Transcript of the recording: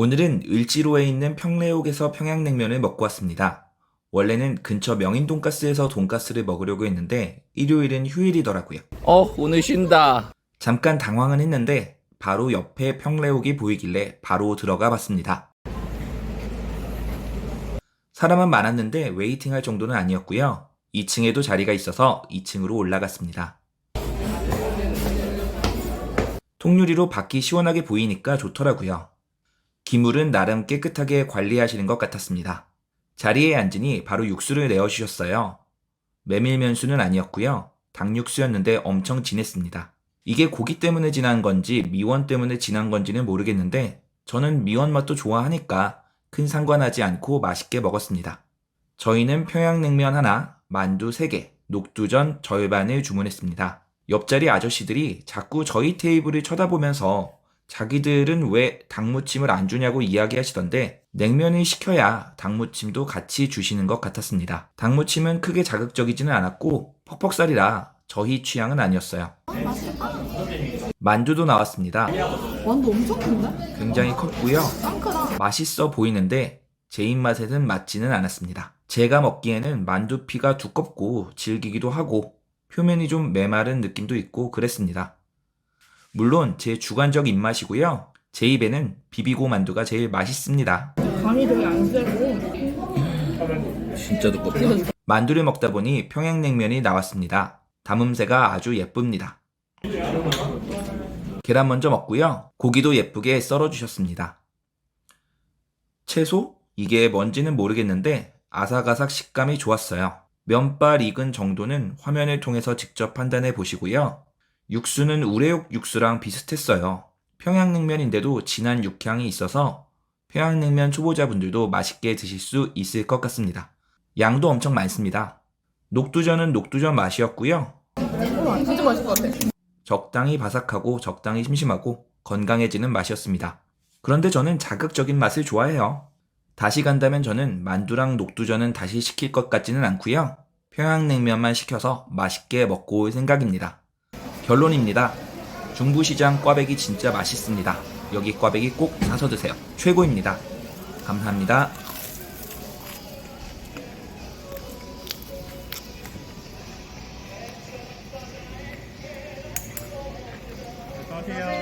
오늘은 을지로에 있는 평래옥에서 평양냉면을 먹고 왔습니다. 원래는 근처 명인 돈가스에서 돈가스를 먹으려고 했는데 일요일은 휴일이더라고요. 어, 오늘 쉰다. 잠깐 당황은 했는데 바로 옆에 평래옥이 보이길래 바로 들어가 봤습니다. 사람은 많았는데 웨이팅 할 정도는 아니었고요. 2층에도 자리가 있어서 2층으로 올라갔습니다. 통유리로 밖이 시원하게 보이니까 좋더라고요. 기물은 나름 깨끗하게 관리하시는 것 같았습니다. 자리에 앉으니 바로 육수를 내어주셨어요. 메밀면수는 아니었고요. 닭육수였는데 엄청 진했습니다. 이게 고기 때문에 진한 건지 미원 때문에 진한 건지는 모르겠는데 저는 미원 맛도 좋아하니까 큰 상관하지 않고 맛있게 먹었습니다. 저희는 평양냉면 하나, 만두 3개, 녹두전 절반을 주문했습니다. 옆자리 아저씨들이 자꾸 저희 테이블을 쳐다보면서 자기들은 왜 닭무침을 안 주냐고 이야기하시던데 냉면을 시켜야 닭무침도 같이 주시는 것 같았습니다. 닭무침은 크게 자극적이지는 않았고 퍽퍽살이라 저희 취향은 아니었어요. 만두도 나왔습니다. 완도 엄청 큰데? 굉장히 컸고요. 짱크다. 맛있어 보이는데 제 입맛에는 맞지는 않았습니다. 제가 먹기에는 만두피가 두껍고 질기기도 하고 표면이 좀 메마른 느낌도 있고 그랬습니다. 물론 제 주관적 입맛이고요. 제 입에는 비비고 만두가 제일 맛있습니다. 간이 되게 안 세고. 진짜 두껍다. 만두를 먹다 보니 평양냉면이 나왔습니다. 담음새가 아주 예쁩니다. 계란 먼저 먹고요. 고기도 예쁘게 썰어주셨습니다. 채소? 이게 뭔지는 모르겠는데 아삭아삭 식감이 좋았어요. 면발 익은 정도는 화면을 통해서 직접 판단해 보시고요. 육수는 우레옥 육수랑 비슷했어요. 평양냉면인데도 진한 육향이 있어서 평양냉면 초보자분들도 맛있게 드실 수 있을 것 같습니다. 양도 엄청 많습니다. 녹두전은 녹두전 맛이었고요. 적당히 바삭하고 적당히 심심하고 건강해지는 맛이었습니다. 그런데 저는 자극적인 맛을 좋아해요. 다시 간다면 저는 만두랑 녹두전은 다시 시킬 것 같지는 않고요. 평양냉면만 시켜서 맛있게 먹고 올 생각입니다. 결론입니다. 중부시장 꽈배기 진짜 맛있습니다. 여기 꽈배기 꼭 사서 드세요. 최고입니다. 감사합니다. 안녕하세요.